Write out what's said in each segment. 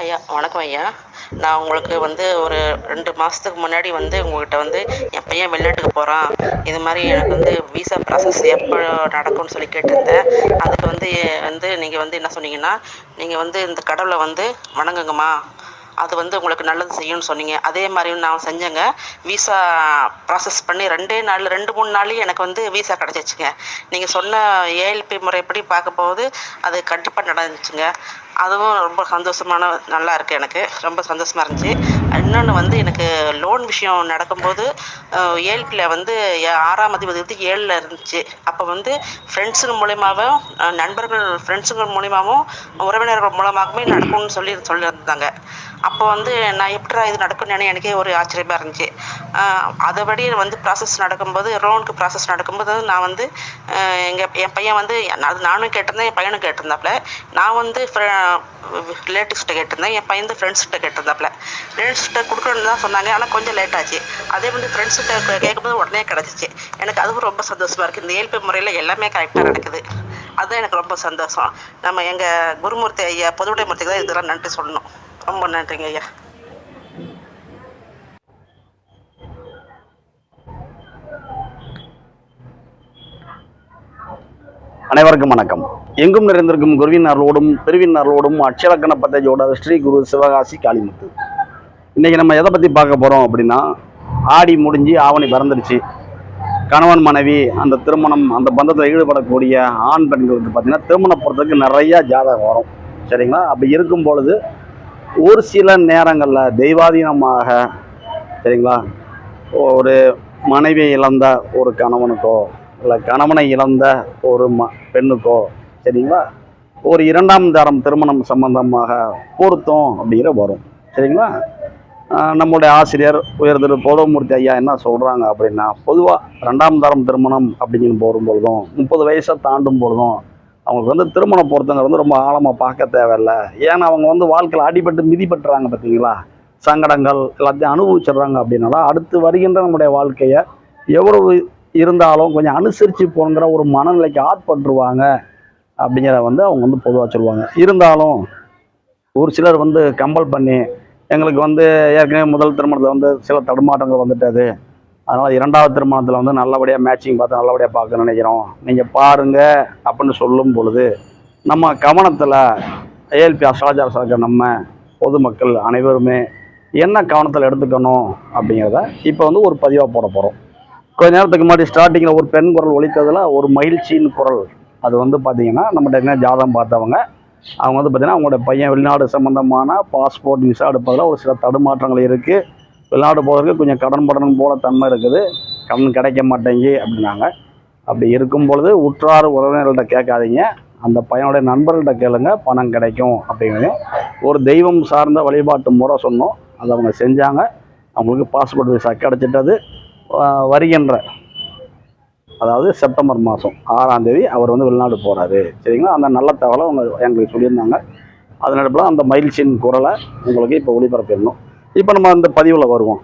ஐயா வணக்கம் ஐயா. நான் உங்களுக்கு வந்து ஒரு ரெண்டு மாதத்துக்கு முன்னாடி வந்து உங்கள்கிட்ட வந்து என் பையன் வெளிநாட்டுக்கு போகிறான் இது மாதிரி எனக்கு வந்து விசா ப்ராசஸ் எப்போ நடக்கும்னு சொல்லி கேட்டிருந்தேன். அதுக்கு வந்து வந்து நீங்கள் வந்து என்ன சொன்னீங்கன்னா நீங்கள் வந்து இந்த கடவுளை வந்து வணங்குங்கம்மா. அது வந்து உங்களுக்கு நல்லது செய்யும்னு சொன்னீங்க. அதே மாதிரி நான் செஞ்சேங்க. விசா ப்ராசஸ் பண்ணி ரெண்டே நாள் ரெண்டு மூணு நாள்லேயும் எனக்கு வந்து விசா கிடச்சிச்சுங்க. நீங்கள் சொன்ன ஏஎல்பி முறைப்படி பார்க்கும்போது அது கண்டிப்பாக நடந்துச்சுங்க. அதுவும் ரொம்ப சந்தோஷமான நல்லா இருக்குது எனக்கு. ரொம்ப சந்தோஷமாக இருந்துச்சு. இன்னொன்று வந்து எனக்கு லோன் விஷயம் நடக்கும்போது ஏஎல்பியில் வந்து ஏ- ஆறாம் அதிபதி வந்து ஏழில் இருந்துச்சு. அப்போ வந்து ஃப்ரெண்ட்ஸுங்க மூலியமாகவும் நண்பர்கள் ஃப்ரெண்ட்ஸுங்க மூலியமாகவும் உறவினர்கள் மூலமாகவுமே நடக்கும்னு சொல்லி சொல்லியிருந்தாங்க. அப்போ வந்து நான் எப்படிடா இது நடக்கும்னு எனக்கே ஒரு ஆச்சரியமாக இருந்துச்சு. அதைபடி வந்து ப்ராசஸ் நடக்கும்போது லோனுக்கு ப்ராசஸ் நடக்கும்போது நான் வந்து எங்கள் என் பையன் வந்து அது நானும் கேட்டிருந்தேன் என் பையனும் கேட்டிருந்தாப்புல. நான் வந்து ரிலேட்டிவ்ஸ்கிட்ட கேட்டிருந்தேன் என் பையன் வந்து ஃப்ரெண்ட்ஸ்கிட்ட கேட்டிருந்தாப்புல. ஃப்ரெண்ட்ஸ்கிட்ட கொடுக்கணும்னு தான் சொன்னாங்க ஆனால் கொஞ்சம் லேட் ஆச்சு. அதே வந்து ஃப்ரெண்ட்ஸ்கிட்ட கேட்கும்போது உடனே கிடச்சிச்சு. எனக்கு அதுவும் ரொம்ப சந்தோஷமாக இருக்குது இந்த இயல்பு முறையில் எல்லாமே கரெக்டாக நடக்குது. அதுதான் எனக்கு ரொம்ப சந்தோஷம். நம்ம எங்கள் குருமூர்த்தி ஐயா பொதுவுடைமூர்த்திக்கு தான் இதெல்லாம் நன்றி சொல்லணும். ரொம்ப நன்றிங்க ஐயா அனைவருக்கும் வணக்கம். எங்கும் நிறைந்திருக்கும் குருவின் அருளோடும் பெருவின் அருளோடும் அட்சரக்கண பத்தஜோட ஸ்ரீ குரு சிவகாசி காளிமுத்து. இன்னைக்கு நம்ம எதை பற்றி பார்க்க போகிறோம் அப்படின்னா ஆடி முடிஞ்சு ஆவணி பறந்துருச்சு. கணவன் மனைவி அந்த திருமணம் அந்த பந்தத்தில் ஈடுபடக்கூடிய ஆண் பெண்களுக்கு பார்த்தீங்கன்னா திருமணம் போகிறதுக்கு நிறைய ஜாதகம் வரும். சரிங்களா? அப்படி இருக்கும் பொழுது ஒரு சில நேரங்களில் தெய்வாதீனமாக சரிங்களா? ஒரு மனைவி இழந்த ஒரு கணவனுக்கோ இல்லை கணவனை இழந்த ஒரு ம பெண்ணுக்கோ சரிங்களா? ஒரு இரண்டாம் தரம் திருமணம் சம்பந்தமாக பொருத்தம் அப்படிங்கிற வரும் சரிங்களா? நம்முடைய ஆசிரியர் உயர் திரு ஐயா என்ன சொல்கிறாங்க அப்படின்னா பொதுவாக ரெண்டாம் தரம் திருமணம் அப்படின்னு போகும்பொழுதும் முப்பது வயசை தாண்டும் பொழுதும் அவங்களுக்கு வந்து திருமண பொருத்தங்கள் வந்து ரொம்ப ஆழமாக பார்க்க தேவையில்ல. ஏன்னா அவங்க வந்து வாழ்க்கையில் அடிபட்டு மிதிப்பட்டுறாங்க பார்த்தீங்களா? சங்கடங்கள் எல்லாத்தையும் அனுபவிச்சிடுறாங்க அப்படின்னால அடுத்து வருகின்ற நம்முடைய வாழ்க்கையை எவ்வளவு இருந்தாலும் கொஞ்சம் அனுசரித்து போங்கிற ஒரு மனநிலைக்கு ஆட்பட்டுருவாங்க அப்படிங்கிறத வந்து அவங்க வந்து பொதுவாக சொல்லுவாங்க. இருந்தாலும் ஒரு சிலர் வந்து கம்பல் பண்ணி எங்களுக்கு வந்து ஏற்கனவே முதல் திருமணத்தில் வந்து சில தடுமாற்றங்கள் வந்துட்டது. அதனால் இரண்டாவது திருமணத்தில் வந்து நல்லபடியாக மேட்சிங் பார்த்து நல்லபடியாக பார்க்க நினைக்கிறோம். நீங்கள் பாருங்க அப்படின்னு சொல்லும் பொழுது நம்ம கவனத்தில் ஏஎல்பி அஸ்ட்ராலஜர் இருக்க நம்ம பொதுமக்கள் அனைவருமே என்ன கவனத்தில் எடுத்துக்கணும் அப்படிங்கிறத இப்போ வந்து ஒரு பதிவாக போட போகிறோம் கொஞ்ச நேரத்துக்கு முன்னாடி ஸ்டார்டிங்கில் ஒரு பெண் குரல் ஒழித்ததில் ஒரு மகிழ்ச்சியின் குரல். அது வந்து பார்த்திங்கன்னா நம்மகிட்ட என்ன ஜாதகம் பார்த்தவங்க அவங்க வந்து பார்த்திங்கன்னா அவங்களோட பையன் வெளிநாடு சம்மந்தமான பாஸ்போர்ட் விசா எடுப்பதில் ஒரு சில தடுமாற்றங்கள் இருக்குது வெளிநாடு போகிறதுக்கு கொஞ்சம் கடன் படன் போல தன்மை இருக்குது. கடன் கிடைக்க மாட்டேங்கி அப்படின்னாங்க. அப்படி இருக்கும் பொழுது உற்றார் உறவினர்கள்ட்ட கேட்காதீங்க. அந்த பையனுடைய நண்பர்கள்ட்ட கேளுங்க. பணம் கிடைக்கும் அப்படின்னு ஒரு தெய்வம் சார்ந்த வழிபாட்டு முறை சொன்னோம். அதை அவங்க செஞ்சாங்க. அவங்களுக்கு பாஸ்போர்ட் விசா கிடைச்சிட்டது. வருகின்ற அதாவது செப்டம்பர் மாதம் ஆறாம் தேதி அவர் வந்து வெளிநாடு போகிறாரு சரிங்களா? அந்த நல்ல தகவலை அவங்க எங்களுக்கு சொல்லியிருந்தாங்க. அதனால அந்த மகிழ்ச்சியின் குரலை உங்களுக்கு இப்போ ஒளிபரப்பிடணும். இப்போ நம்ம அந்த பதிவில் வருவோம்.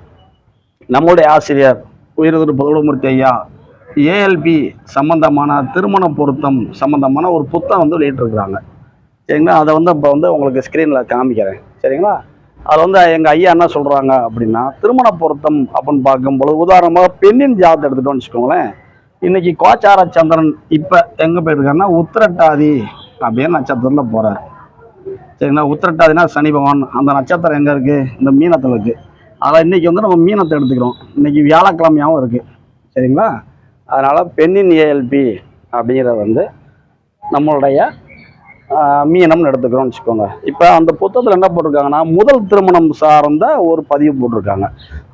நம்மளுடைய ஆசிரியர் உயிர்திரு பகவமூர்த்தி ஐயா ஏஎல்பி சம்பந்தமான திருமண பொருத்தம் சம்பந்தமான ஒரு புத்தகம் வந்து வெளியிட்டிருக்கிறாங்க. சரிங்களா? அதை வந்து இப்போ வந்து உங்களுக்கு ஸ்க்ரீனில் காமிக்கிறேன். சரிங்களா? அதில் வந்து எங்கள் ஐயா என்ன சொல்கிறாங்க அப்படின்னா திருமண பொருத்தம் அப்படின்னு பார்க்கும்பொழுது உதாரணமாக பெண்ணின் ஜாதத்தை எடுத்துட்டோம்னு வச்சுக்கோங்களேன். இன்னைக்கு கோச்சார சந்திரன் இப்போ எங்கே போயிருக்காருன்னா உத்திரட்டாதி அப்படின்னு நட்சத்திரத்தில் போகிறார் சரிங்களா? உத்திரட்டாதினா சனி பகவான். அந்த நட்சத்திரம் எங்கே இருக்குது இந்த மீனத்தில் இருக்குது அதில் இன்றைக்கி வந்து நம்ம மீனத்தை எடுத்துக்கிறோம். இன்றைக்கி வியாழக்கிழமையாகவும் இருக்குது சரிங்களா? அதனால் பெண்ணின் ஏஎல்பி அப்படிங்கிறத வந்து நம்மளுடைய மீனம்னு எடுத்துக்கிறோம்னு வச்சுக்கோங்க. இப்போ அந்த புத்தகத்தில் என்ன போட்டிருக்காங்கன்னா முதல் திருமணம் சார்ந்த ஒரு பதிவு போட்டிருக்காங்க.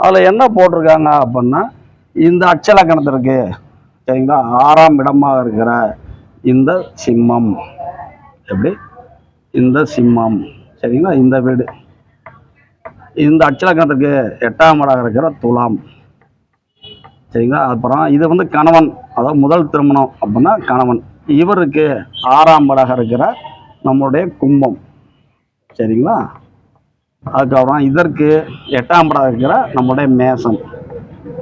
அதில் என்ன போட்டிருக்காங்க அப்படின்னா இந்த அச்சலக்கணத்திற்கு சரிங்களா? ஆறாம் இடமாக இருக்கிற இந்த சிம்மம். எப்படி? இந்த சிம்மம். சரிங்களா? இந்த வீடு. இந்த அச்சலக்கணத்துக்கு எட்டாம் இடம் இருக்கிற துலாம். சரிங்களா? அப்புறம் இது வந்து கணவன். அதாவது முதல் திருமணம் அப்படின்னா கணவன். இவருக்கு ஆறாம் இடம் இருக்கிற நம்மளுடைய கும்பம். சரிங்களா? அதுக்கப்புறம் இதற்கு எட்டாம் இடம் இருக்கிற நம்மளுடைய மேசம்.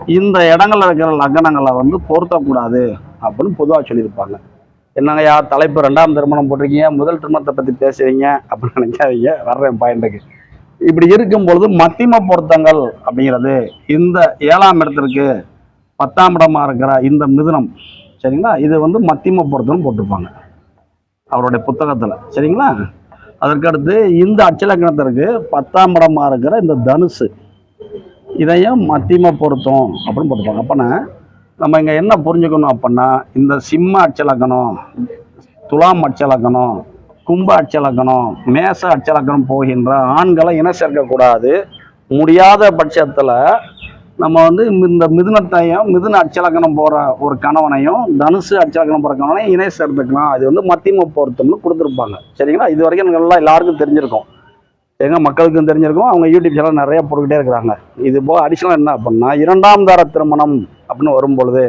இந்த இடங்களில் இருக்கிற லக்னங்களை வந்து பொருத்தக்கூடாது அப்படின்னு பொதுவாக சொல்லியிருப்பாங்க. என்னங்கய்யா தலைப்பு ரெண்டாம் திருமணம் போட்டிருக்கீங்க. முதல் திருமணத்தை பற்றி பேசுறீங்க அப்படின்னு நினைக்காதீங்க. வர்றேன் பாயிண்ட்டுக்கு இப்படி இருக்கும் பொழுது மத்திம பொருத்தங்கள் அப்படிங்கிறது இந்த ஏழாம் இடத்திற்கு பத்தாம் இடமா இருக்கிற இந்த மிதுனம் சரிங்களா? இது வந்து மத்திம பொருத்தம் போட்டிருப்பாங்க அவருடைய புத்தகத்தில் சரிங்களா? அதற்கடுத்து இந்த அச்சலக்கணத்திற்கு பத்தாம் இடமா இருக்கிற இந்த தனுசு இதையும் மத்தியம பொருத்தம் அப்படின்னு போட்டுப்பாங்க அப்போனா நம்ம இங்கே என்ன புரிஞ்சுக்கணும் அப்படின்னா இந்த சிம்ம அச்சலக்கணம் துலாம் அச்சலக்கணம் கும்ப அச்சலக்கணம் மேச அச்சலக்கணம் போகின்ற ஆண்களை இணை சேர்க்கக்கூடாது. முடியாத பட்சத்தில் நம்ம வந்து இந்த மிதுனத்தையும் மிதுன அச்சலக்கணம் போகிற ஒரு கணவனையும் தனுசு அச்சலக்கணம் போகிற கணவனையும் இணை சேர்த்துக்கலாம். அது வந்து மத்தியம பொருத்தம்னு கொடுத்துருப்பாங்க. சரிங்களா? இது வரைக்கும் நல்லா எல்லாருக்கும் தெரிஞ்சிருக்கும். எங்கள் மக்களுக்கும் தெரிஞ்சிருக்கும். அவங்க யூடியூப் சேனல் நிறையா போட்டுக்கிட்டே இருக்கிறாங்க. இது போக அடிஷ்னலாக என்ன அப்படின்னா இரண்டாம் தார திருமணம் அப்படின்னு வரும்பொழுது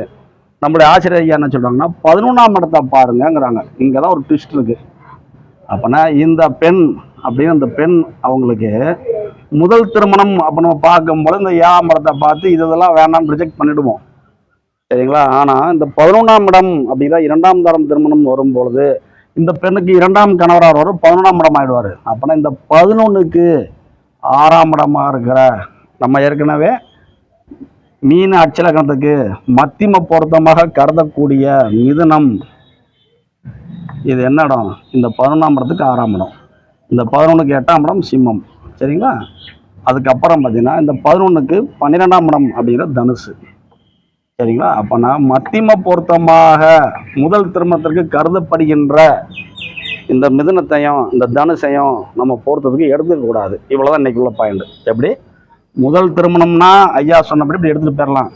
நம்மளுடைய ஆசிரியர் ஐயா என்ன சொல்கிறாங்கன்னா பதினொன்றாம் இடத்தை பாருங்கங்கிறாங்க. இங்கே தான் ஒரு ட்விஸ்ட் இருக்குது அப்போனா இந்த பெண் அப்படின்னு அந்த பெண் அவங்களுக்கு முதல் திருமணம் அப்போ நம்ம பார்க்கும்போது இந்த ஏழாம் இடத்தை பார்த்து இது இதெல்லாம் வேண்டாம்னு ரிஜெக்ட் பண்ணிடுவோம். சரிங்களா? ஆனால் இந்த பதினொன்றாம் இடம் அப்படின்னா இரண்டாம் தரம் திருமணம் வரும்பொழுது இந்த பெண்ணுக்கு இரண்டாம் கணவராக வரும் பதினொன்றாம் இடம் ஆயிடுவார் அப்போனா இந்த பதினொன்றுக்கு ஆறாம் இடமாக இருக்கிற நம்ம ஏற்கனவே மீன் அச்சலக்கணத்துக்கு மத்திம பொருத்தமாக கருதக்கூடிய மிதுனம். இது என்ன இடம்? இந்த பதினொன்றாம் இடத்துக்கு ஆறாம் இடம். இந்த பதினொன்றுக்கு எட்டாம் இடம் சிம்மம். சரிங்களா? அதுக்கப்புறம் பார்த்தீங்கன்னா இந்த பதினொன்றுக்கு பன்னிரெண்டாம் இடம் அப்படிங்கிற தனுசு. சரிங்களா? அப்போனா மத்திம பொருத்தமாக முதல் திருமணத்திற்கு கருதப்படுகின்ற இந்த மிதுனத்தையும் இந்த தனுசையும் நம்ம பொறுத்ததுக்கு எடுத்துக்க கூடாது. இவ்வளோதான் இன்னைக்கு உள்ள பாயிண்ட் எப்படி? முதல் திருமணம்னா ஐயா சொன்னபடி இப்படி எடுத்துகிட்டு போயிடலாம்.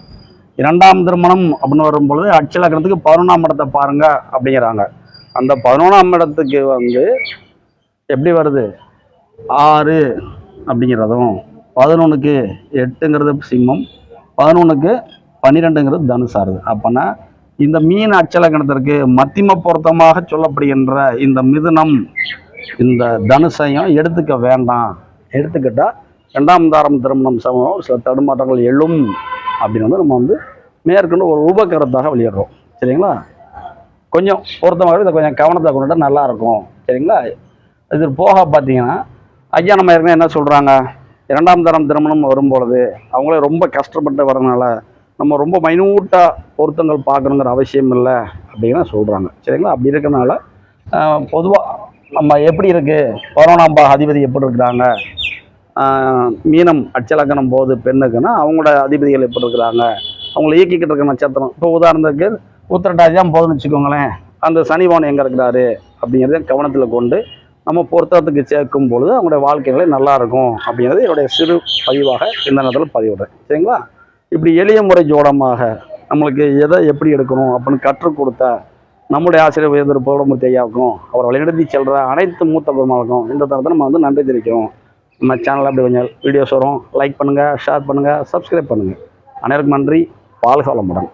இரண்டாம் திருமணம் அப்படின்னு வரும்பொழுது அச்சலக்கணத்துக்கு பதினொன்றாம் இடத்தை பாருங்க அப்படிங்கிறாங்க. அந்த பதினொன்றாம் இடத்துக்கு வந்து எப்படி வருது? ஆறு அப்படிங்கிறதும் பதினொன்றுக்கு எட்டுங்கிறது சிம்மம் பதினொன்றுக்கு பன்னிரெண்டுங்கிறது தனுசாருது அப்போனா இந்த மீன் அச்சலக்கணத்திற்கு மத்திம பொருத்தமாக சொல்லப்படுகின்ற இந்த மிதுனம் இந்த தனுசையும் எடுத்துக்க வேண்டாம். எடுத்துக்கிட்டால் ரெண்டாம் தாரம் திருமணம் சமம் சில தடுமாற்றங்கள் எழும் அப்படின்னு வந்து நம்ம வந்து மேற்கொண்டு ஒரு உபகரத்தாக வெளியிடுறோம். சரிங்களா? கொஞ்சம் பொருத்தமாக இதை கொஞ்சம் கவனத்தை கொண்டுட்டு நல்லாயிருக்கும் சரிங்களா? இது போக பார்த்தீங்கன்னா ஐயா நம்ம ஏற்கனவே என்ன சொல்கிறாங்க இரண்டாம் தரம் திருமணம் வரும்பொழுது அவங்களே ரொம்ப கஷ்டப்பட்டு வரனால நம்ம ரொம்ப மைனூட்டாக பொருத்தங்கள் பார்க்கணுங்கிற அவசியம் இல்லை அப்படின்னு சொல்கிறாங்க சரிங்களா? அப்படி இருக்கனால பொதுவாக நம்ம எப்படி இருக்குது பதினொன்றாம் அதிபதி எப்படி இருக்கிறாங்க? மீனம் அச்சலக்கணம் போது பெண்ணுக்குன்னா அவங்களோட அதிபதிகள் எப்படி இருக்கிறாங்க? அவங்கள இயக்கிக்கிட்டு இருக்க நட்சத்திரம். இப்போ உதாரணத்துக்கு உத்திரட்டாதியம் போதும்னு வச்சுக்கோங்களேன். அந்த சனிவான் எங்கே இருக்கிறாரு? அப்படிங்கிறத கவனத்தில் கொண்டு நம்ம பொருத்தத்துக்கு சேர்க்கும் பொழுது அவங்களுடைய வாழ்க்கைகளே நல்லாயிருக்கும் அப்படிங்கிறது என்னுடைய சிறு பதிவாக இந்த நேரத்தில் பதிவிடுறேன். சரிங்களா? இப்படி எளிய முறை ஜோடமாக நம்மளுக்கு எதை எப்படி எடுக்கணும் அப்படின்னு கற்றுக் கொடுத்த நம்முடைய ஆசிரியர் உயர்ந்த போடமூர்த்தி ஐயாவுக்கும் அவர் வழிநடத்தி செல்கிற அனைத்து மூத்த பெருமாளுக்கும் இந்த தரத்தை நம்ம வந்து நன்றி தெரிவிக்கிறோம். நம்ம சேனலில் அப்படி கொஞ்சம் வீடியோஸ் வரும். லைக் பண்ணுங்கள் ஷேர் பண்ணுங்கள் சப்ஸ்கிரைப் பண்ணுங்கள் அனைவருக்கும் நன்றி. வாழ்க வளமுடன்